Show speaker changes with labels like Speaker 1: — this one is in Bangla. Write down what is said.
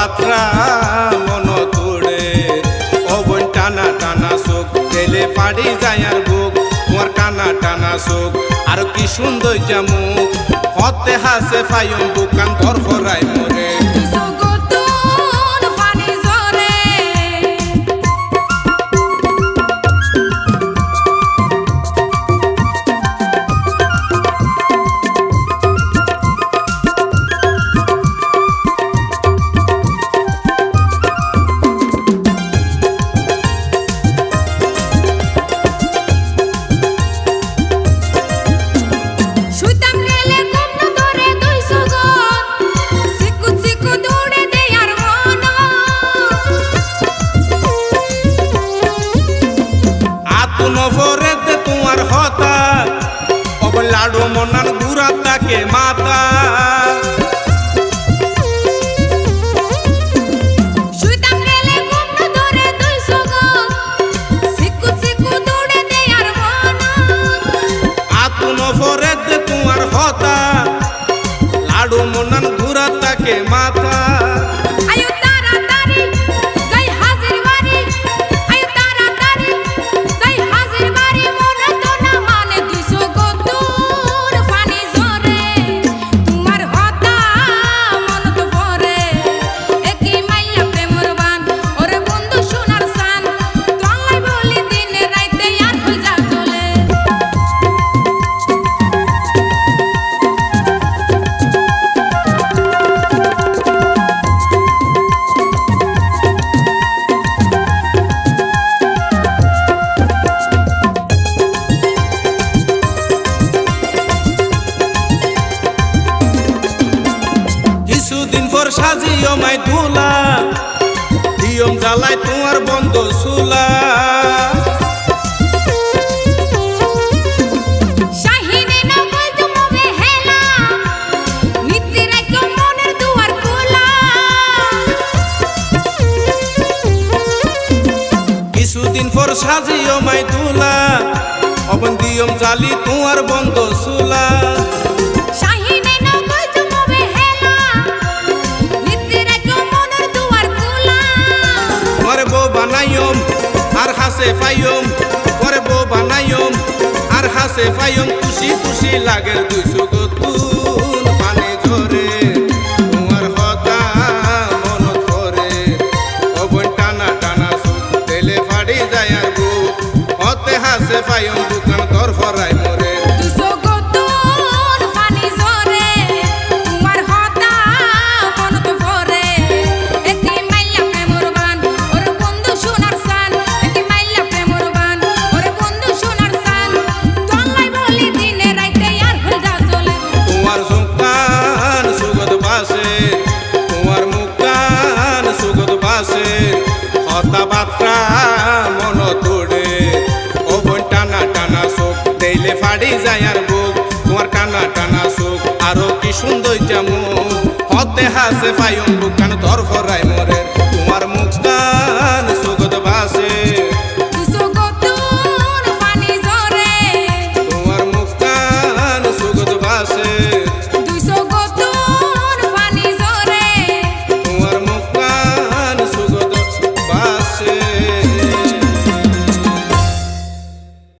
Speaker 1: পাত্রা মন তোড়ে। অবন টানা টানা চোখ তেলে পাড়ি যায় আর বুক। তোমার টানা টানা চোখ, আর কি সুন্দর জামুক হতে হাসে ফাইম বুকান ধর ফরাই দে তোমার হতা। অব লাডু মনান গুড়া তাকে মাতা তোমার হতা। লাডু মনান তাকে মাতা। সাজিও মাই ধুলা। দিয়ম জ্বালাই তোমার বন্ধ সুলা কিছুদিন পর সাজিও মাই ধুলা অবন দিয়ম জালি তোমার বন্ধ সুলা হাসে ফাইম পরে বো বানাইম আর হাসে ফাইম খুশি খুশি লাগে হতা মন টানা টানা যায় হাসে ফাইম দোকান দর ফরাই বাত্রা মন তোড়ে। ও বোন, টানা টানা চোখ, দেইলে ফাড়ি যায় আর বুক। তোমার টানা টানা চোখ, আরও কি সুন্দর যেমন হতে হাসে পাইম বুকান ধর ফরাই মরে